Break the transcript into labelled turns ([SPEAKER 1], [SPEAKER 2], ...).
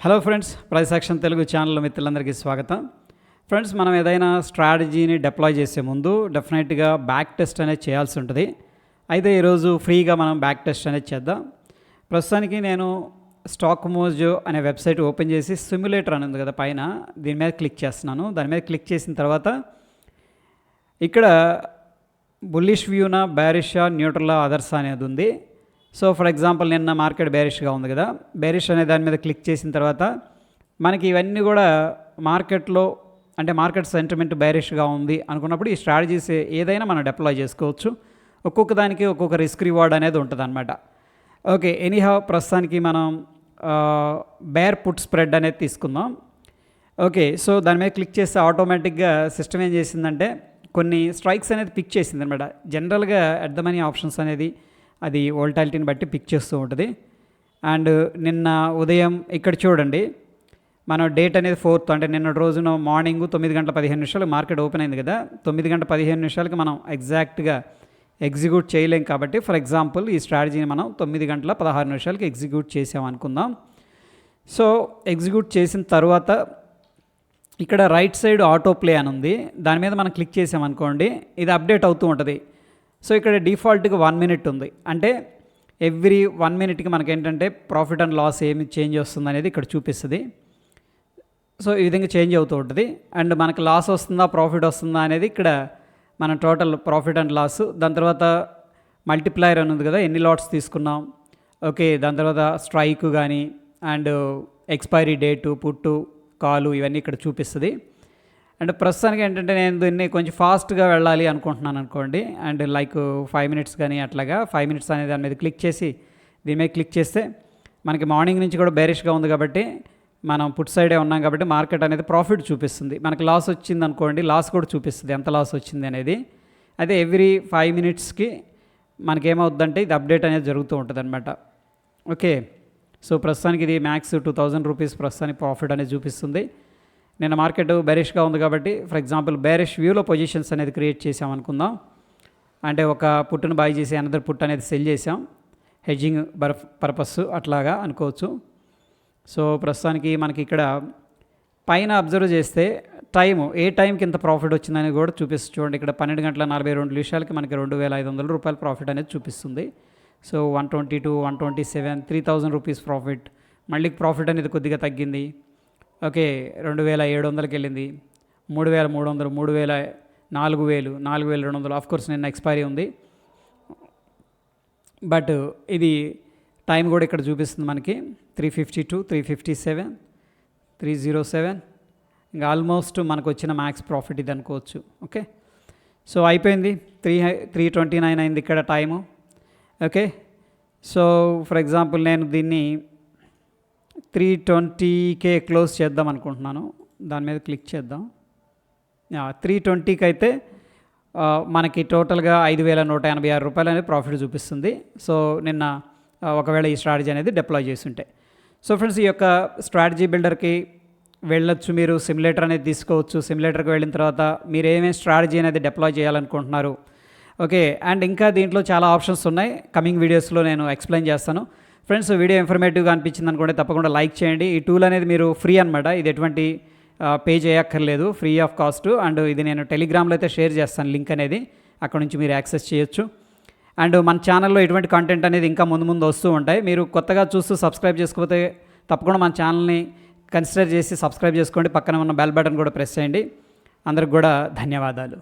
[SPEAKER 1] Hello friends price Telugu channel మిత్రులందరికీ స్వాగతం. Friends మనం ఏదైనా స్ట్రాటజీని డిప్లాయ్ చేసే ముందు డెఫినెట్గా బ్యాక్ టెస్ట్ అనేది చేయాల్సి ఉంటుంది. అయితే ఈరోజు ఫ్రీగా మనం బ్యాక్ టెస్ట్ అనేది చేద్దాం. ప్రస్తుతానికి నేను స్టాక్ మోజో అనే వెబ్సైట్ ఓపెన్ చేసి సిమ్యులేటర్ అని ఉంది కదా పైన దీని మీద క్లిక్ చేస్తున్నాను. దాని మీద క్లిక్ చేసిన తర్వాత ఇక్కడ బుల్లిష్ వ్యూనా బ్యారిషా న్యూట్రలా అదర్స్ అనేది ఉంది. సో ఫర్ ఎగ్జాంపుల్ నిన్న మార్కెట్ బేరిష్గా ఉంది కదా. బేరిష్ అనే దాని మీద క్లిక్ చేసిన తర్వాత మనకి ఇవన్నీ కూడా మార్కెట్లో అంటే మార్కెట్ సెంటిమెంట్ బేరిష్గా ఉంది అనుకున్నప్పుడు ఈ స్ట్రాటజీస్ ఏదైనా మనం డిప్లాయ్ చేసుకోవచ్చు. ఒక్కొక్క దానికి ఒక్కొక్క రిస్క్ రివార్డ్ అనేది ఉంటుంది అనమాట ఓకే ఎనీహా ప్రస్తుతానికి మనం బేర్ పుట్ స్ప్రెడ్ అనేది తీసుకుందాం. ఓకే సో దాని మీద క్లిక్ చేస్తే ఆటోమేటిక్గా సిస్టమ్ ఏం చేసిందంటే కొన్ని స్ట్రైక్స్ అనేది పిక్ చేసింది అనమాట జనరల్గా అట్ ద మనీ ఆప్షన్స్ అనేది అది వోల్టాలిటీని బట్టి పిక్ చేస్తూ ఉంటుంది. అండ్ నిన్న ఉదయం ఇక్కడ చూడండి మనం డేట్ అనేది ఫోర్త్ అంటే నిన్న రోజున మార్నింగ్ తొమ్మిది గంటల పదిహేను నిమిషాలు మార్కెట్ ఓపెన్ అయింది కదా తొమ్మిది గంటల పదిహేను నిమిషాలకి మనం ఎగ్జాక్ట్గా ఎగ్జిక్యూట్ చేయలేం కాబట్టి ఫర్ ఎగ్జాంపుల్ ఈ స్ట్రాటజీని మనం తొమ్మిది గంటల పదహారు నిమిషాలకి ఎగ్జిక్యూట్ చేసాం అనుకుందాం. సో ఎగ్జిక్యూట్ చేసిన తర్వాత ఇక్కడ రైట్ సైడ్ ఆటో ప్లే అని ఉంది. దాని మీద మనం క్లిక్ చేసామనుకోండి ఇది అప్డేట్ అవుతూ ఉంటుంది. సో ఇక్కడ డిఫాల్ట్గా వన్ మినిట్ ఉంది. అంటే ఎవ్రీ వన్ మినిట్కి మనకి ఏంటంటే ప్రాఫిట్ అండ్ లాస్ ఏమి చేంజ్ వస్తుంది అనేది ఇక్కడ చూపిస్తుంది. సో ఈ విధంగా చేంజ్ అవుతూ ఉంటుంది. అండ్ మనకు లాస్ వస్తుందా ప్రాఫిట్ వస్తుందా అనేది ఇక్కడ మన టోటల్ ప్రాఫిట్ అండ్ లాస్. దాని తర్వాత మల్టిప్లైర్ అని ఉంది కదా ఎన్ని లాట్స్ తీసుకున్నాం? ఓకే దాని తర్వాత స్ట్రైక్ కానీ అండ్ ఎక్స్పైరీ డేటు పుట్టు కాలు ఇవన్నీ ఇక్కడ చూపిస్తుంది. అండ్ ప్రస్తుతానికి ఏంటంటే నేను దీన్ని కొంచెం ఫాస్ట్గా వెళ్ళాలి అనుకుంటున్నాను అనుకోండి. అండ్ లైక్ ఫైవ్ మినిట్స్ కానీ అట్లాగా ఫైవ్ మినిట్స్ అనేది దాని మీద క్లిక్ చేసి దీని మీద క్లిక్ చేస్తే మనకి మార్నింగ్ నుంచి కూడా బేరిష్గా ఉంది కాబట్టి మనం పుట్ సైడే ఉన్నాం కాబట్టి మార్కెట్ అనేది ప్రాఫిట్ చూపిస్తుంది. మనకి లాస్ వచ్చింది అనుకోండి లాస్ కూడా చూపిస్తుంది. ఎంత లాస్ వచ్చింది అనేది. అయితే ఎవ్రీ ఫైవ్ మినిట్స్కి మనకేమవుద్దంటే ఇది అప్డేట్ అనేది జరుగుతూ ఉంటుంది అనమాట ఓకే. సో ప్రస్తుతానికి ఇది మ్యాక్స్ టూ థౌజండ్ రూపీస్ ప్రస్తుతానికి ప్రాఫిట్ అనేది చూపిస్తుంది. నిన్న మార్కెట్ బేరిష్గా ఉంది కాబట్టి ఫర్ ఎగ్జాంపుల్ బేరిష్ వ్యూలో పొజిషన్స్ అనేది క్రియేట్ చేసాం అనుకుందాం. అంటే ఒక పుట్టును బాయ్ చేసి అనదర్ పుట్ అనేది సెల్ చేసాం హెడ్జింగ్ బర్ఫ్ పర్పస్ అట్లాగా అనుకోవచ్చు. సో ప్రస్తుతానికి మనకి ఇక్కడ పైన అబ్జర్వ్ చేస్తే టైము ఏ టైంకి ఇంత ప్రాఫిట్ వచ్చిందని కూడా చూపిస్తుంది. చూడండి ఇక్కడ పన్నెండు గంటల నలభై రెండు నిమిషాలకి మనకి రెండు వేల ఐదు వందల రూపాయల ప్రాఫిట్ అనేది చూపిస్తుంది. So one twenty two one twenty seven three thousand rupees profit మళ్ళీ ప్రాఫిట్ అనేది కొద్దిగా తగ్గింది. ఓకే రెండు వేల ఏడు వందలకి వెళ్ళింది మూడు వేల మూడు వందలు మూడు వేల నాలుగు వేలు నాలుగు వేల రెండు వందలు. ఆఫ్ కోర్స్ నిన్న ఎక్స్పైరీ ఉంది. బట్ ఇది టైం కూడా ఇక్కడ చూపిస్తుంది మనకి. Three fifty two three fifty seven three zero seven ఇంకా ఆల్మోస్ట్ మనకు వచ్చిన మ్యాక్స్ ప్రాఫిట్ ఇది అనుకోవచ్చు. ఓకే సో అయిపోయింది. త్రీ త్రీ ట్వంటీ నైన్ అయింది ఇక్కడ time okay so for example నేను దీన్ని త్రీ ట్వంటీకే క్లోజ్ చేద్దాం అనుకుంటున్నాను. దాని మీద క్లిక్ చేద్దాం. త్రీ ట్వంటీకి అయితే మనకి టోటల్గా ఐదు వేల నూట ఎనభై ఆరు రూపాయలు అనేది ప్రాఫిట్ చూపిస్తుంది. సో నిన్న ఒకవేళ ఈ స్ట్రాటజీ అనేది డిప్లాయ్ చేస్తుంటే సో ఫ్రెండ్స్ ఈ యొక్క స్ట్రాటజీ బిల్డర్కి వెళ్ళొచ్చు మీరు. సిమ్యులేటర్ అనేది తీసుకోవచ్చు. సిమ్యులేటర్కి వెళ్ళిన తర్వాత మీరు ఏమేమి స్ట్రాటజీ అనేది డిప్లాయ్ చేయాలనుకుంటున్నారు. ఓకే అండ్ ఇంకా దీంట్లో చాలా ఆప్షన్స్ ఉన్నాయి. కమింగ్ వీడియోస్లో నేను ఎక్స్ప్లెయిన్ చేస్తాను. ఫ్రెండ్స్ వీడియో ఇన్ఫర్మేటివ్గా అనిపించింది అనుకుంటే తప్పకుండా లైక్ చేయండి. ఈ టూల్ అనేది మీరు ఫ్రీ అనమాట ఇది ఎటువంటి పే చేయక్కర్లేదు. ఫ్రీ ఆఫ్ కాస్ట్ అండ్ ఇది నేను టెలిగ్రామ్లో అయితే షేర్ చేస్తాను. లింక్ అనేది అక్కడ నుంచి మీరు యాక్సెస్ చేయొచ్చు. అండ్ మన ఛానల్లో ఎటువంటి కంటెంట్ అనేది ఇంకా ముందు ముందు వస్తూ ఉంటాయి. మీరు కొత్తగా చూస్తూ సబ్స్క్రైబ్ చేసుకోకపోతే తప్పకుండా మన ఛానల్ని కన్సిడర్ చేసి సబ్స్క్రైబ్ చేసుకోండి. పక్కన ఉన్న బెల్ బటన్ కూడా ప్రెస్ చేయండి. అందరికి కూడా ధన్యవాదాలు.